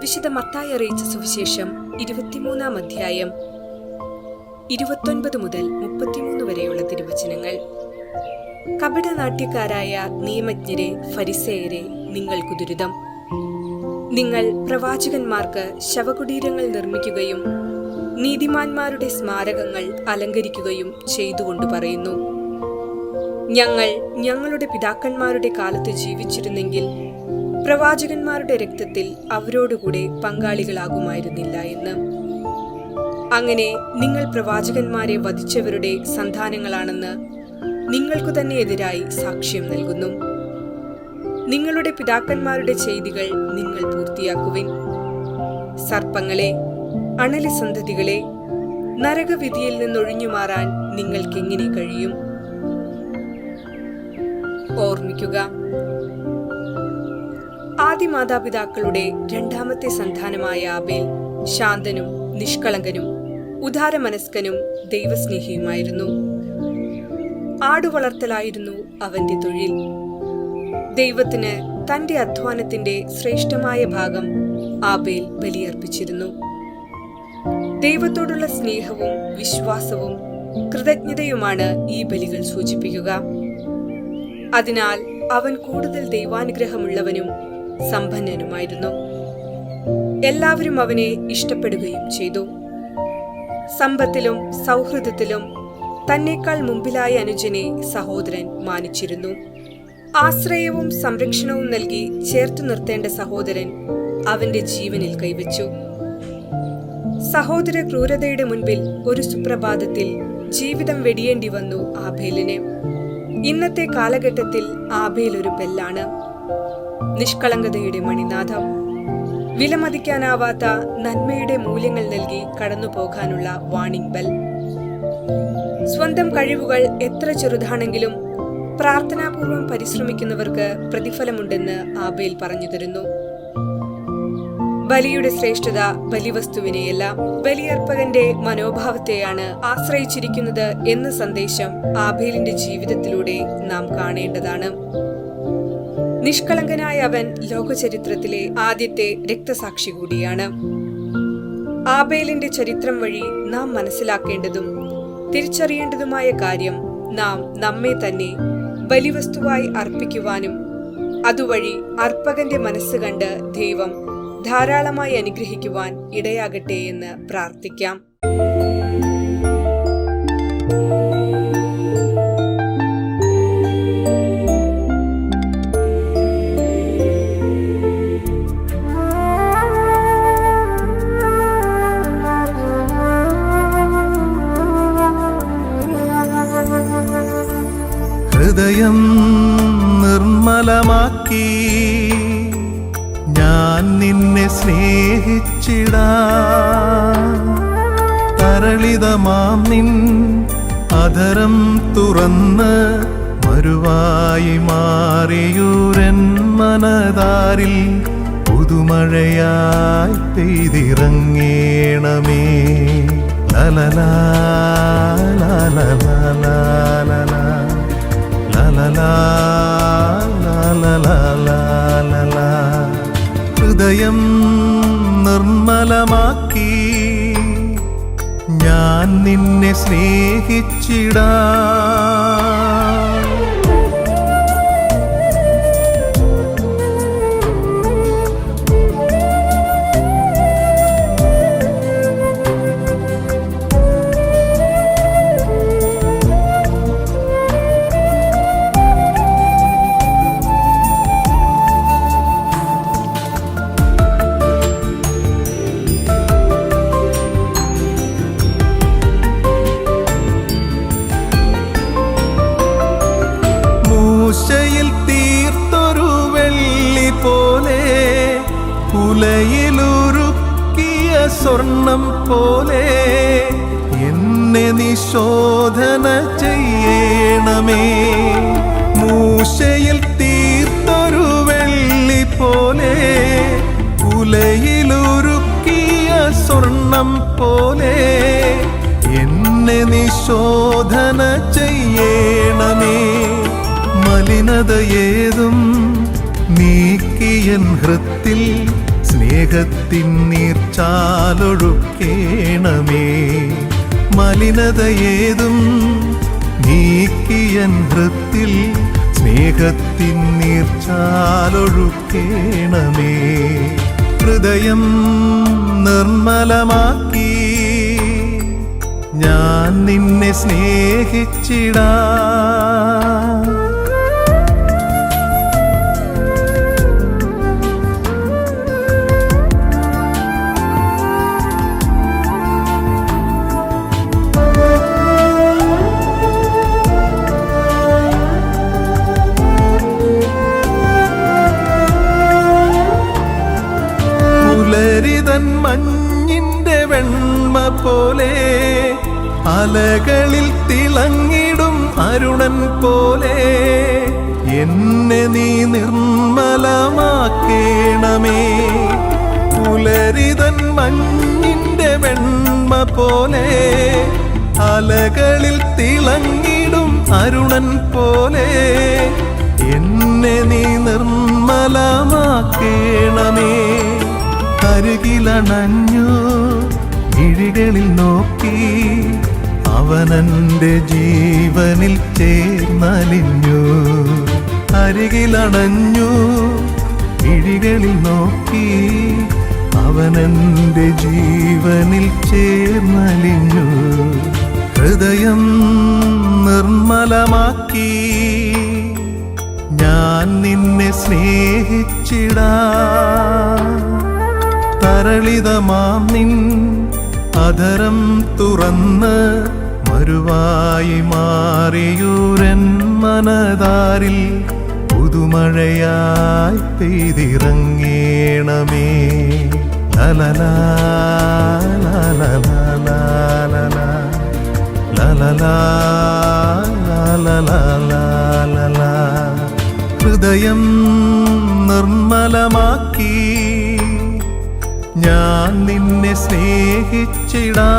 വിശുദ്ധ മത്തായി അറിയിച്ച സുവിശേഷം ഇരുപത്തിമൂന്നാം അധ്യായം ഇരുപത്തൊൻപത് മുതൽ മുപ്പത്തിമൂന്ന് വരെയുള്ള തിരുവചനങ്ങൾ. കപടനാട്യക്കാരായ നിയമജ്ഞരെ ഫരിസേയരെ നിങ്ങൾക്ക് ദുരിതം. നിങ്ങൾ പ്രവാചകന്മാർക്ക് ശവകുടീരങ്ങൾ നിർമ്മിക്കുകയും നീതിമാന്മാരുടെ സ്മാരകങ്ങൾ അലങ്കരിക്കുകയും ചെയ്തുകൊണ്ട് പറയുന്നു. ഞങ്ങൾ ഞങ്ങളുടെ പിതാക്കന്മാരുടെ കാലത്ത് ജീവിച്ചിരുന്നെങ്കിൽ പ്രവാചകന്മാരുടെ രക്തത്തിൽ അവരോടുകൂടെ പങ്കാളികളാകുമായിരുന്നില്ല എന്ന്. അങ്ങനെ നിങ്ങൾ പ്രവാചകന്മാരെ വധിച്ചവരുടെ സന്താനങ്ങളാണെന്ന് നിങ്ങൾക്കു തന്നെ എതിരായി സാക്ഷ്യം നൽകുന്നു. നിങ്ങളുടെ പിതാക്കന്മാരുടെ ചെയ്തികൾ നിങ്ങൾ പൂർത്തിയാക്കുവിൻ. സർപ്പങ്ങളെ അണലി സന്തതികളെ നരകവിധിയിൽ നിന്നൊഴിഞ്ഞു മാറാൻ നിങ്ങൾക്കെങ്ങനെ കഴിയും? ഓർമ്മിക്കുക ആദിമാതാപിതാക്കളുടെ രണ്ടാമത്തെ സന്താനമായ ആബേൽ ശാന്തനും നിഷ്കളങ്കനും ഉദാരമനസ്കനും ദൈവസ്നേഹിയുമായിരുന്നു. ആടുവളർത്തലായിരുന്നു അവന്റെ തൊഴിൽ. ദൈവത്തിന് തന്റെ അധ്വാനത്തിന്റെ ശ്രേഷ്ഠമായ ഭാഗം ആബേൽ ബലിയർപ്പിച്ചിരുന്നു. ദൈവത്തോടുള്ള സ്നേഹവും വിശ്വാസവും കൃതജ്ഞതയുമാണ് ഈ ബലികൾ സൂചിപ്പിക്കുക. അതിനാൽ അവൻ കൂടുതൽ ദൈവാനുഗ്രഹമുള്ളവനും സമ്പന്നനുമായിരുന്നു. എല്ലാവരും അവനെ ഇഷ്ടപ്പെടുകയും ചെയ്തു. സമ്പത്തിലും സൗഹൃദത്തിലും തന്നെക്കാൾ മുമ്പിലായ അനുജനെ സഹോദരൻ മാനിച്ചിരുന്നു. ആശ്രയവും സംരക്ഷണവും നൽകി ചേർത്തു നിർത്തേണ്ട സഹോദരൻ അവന്റെ ജീവനിൽ കൈവച്ചു. സഹോദര ക്രൂരതയുടെ മുൻപിൽ ഒരു സുപ്രഭാതത്തിൽ ജീവിതം വെടിയേണ്ടി വന്നു ആബേലിന്. ഇന്നത്തെ കാലഘട്ടത്തിൽ ആബേൽ ഒരു ബെല്ലാണ് നിഷ്കളങ്കതയുടെ മണിനാഥം. വിലമതിക്കാനാവാത്ത നന്മയുടെ മൂല്യങ്ങൾ നൽകി കടന്നു പോകാനുള്ള വാണിംഗ് ബെൽ. സ്വന്തം കഴിവുകൾ എത്ര ചെറുതാണെങ്കിലും പ്രാർത്ഥനാപൂർവം പരിശ്രമിക്കുന്നവർക്ക് പ്രതിഫലമുണ്ടെന്ന് ആബേൽ പറഞ്ഞു തരുന്നു. ബലിയുടെ ശ്രേഷ്ഠത ബലിവസ്തുവിനെയല്ല ബലിയർപ്പകന്റെ മനോഭാവത്തെയാണ് ആശ്രയിച്ചിരിക്കുന്നത് എന്ന സന്ദേശം ആബേലിന്റെ ജീവിതത്തിലൂടെ നാം കാണേണ്ടതാണ്. നിഷ്കളങ്കനായ അവൻ ലോകചരിത്രത്തിലെ ആദ്യത്തെ രക്തസാക്ഷി കൂടിയാണ്. ആബേലിന്റെ ചരിത്രം വഴി നാം മനസ്സിലാക്കേണ്ടതും തിരിച്ചറിയേണ്ടതുമായ കാര്യം നാം നമ്മെ തന്നെ ബലിവസ്തുവായി അർപ്പിക്കുവാനും അതുവഴി അർപ്പകന്റെ മനസ്സ് കണ്ട് ദൈവം ധാരാളമായി അനുഗ്രഹിക്കുവാൻ ഇടയാകട്ടെ എന്ന് പ്രാർത്ഥിക്കാം. നിന്നെ സ്നേഹിച്ചിടാ. തരളിതമാം നിൻ അധരം തുറന്ന് മരുവായി മാറിയൂരൻ മനതാരിൽ പുതുമഴയായി പെയ്തിറങ്ങേണമേ. ലലലാ ലലലാ ഹൃദയം നിർമ്മലമാക്കി. ഞാൻ നിന്നെ സ്നേഹിച്ചിടാ. സ്വർണം പോലെ എന്നെ നിശോധന ചെയ്യണമേ. മൂശയിൽ തീർത്തൊരു വെള്ളി പോലെ കുലയിലുരുക്കിയ സ്വർണം പോലെ എന്നെ നിശോധന ചെയ്യണമേ. മലിനതയേതും നീക്കിയൻ ഹൃത്തിൽ സ്നേഹത്തിൻ നീർച്ചാലൊഴുക്കേണമേ. മലിനതയേതും നീക്കിയൻ ഹൃത്തിൽ സ്നേഹത്തിൻ നീർച്ചാലൊഴുക്കേണമേ. ഹൃദയം നിർമ്മലമാക്കി ഞാൻ നിന്നെ സ്നേഹിച്ചിടാ. അലകളിൽ തിളങ്ങിടും അരുണൻ പോലെ. എന്നെ നീ നിർമ്മലമാക്കേണമേ. പുലരിതൻ മഞ്ഞിന്റെ വെണ്മ പോലെ. അലകളിൽ തിളങ്ങിടും അരുണൻ പോലെ. എന്നെ നീ നിർമ്മലമാക്കേണമേ. അരുകിലണഞ്ഞു ഇഴികളിൽ നോക്കി. അവനെന്റെ ജീവനിൽ ചേർന്നലിഞ്ഞു. അരികിലണഞ്ഞു. ഇഴികളിൽ നോക്കി. അവനെന്റെ ജീവനിൽ ചേർന്നലിഞ്ഞു. ഹൃദയം നിർമ്മലമാക്കി. ഞാൻ നിന്നെ സ്നേഹിച്ചിടാ. തരളിതമാം നിൻ അധരം തുറന്ന് മരുവായി മാറിയൂരൻ മനതാരിൽ പുതുമഴയായി പെയ്തിറങ്ങേണമേ. ഹൃദയം നിർമ്മലമാക്കി ഞാൻ നിന്നെ സ്നേഹിച്ചിടാ.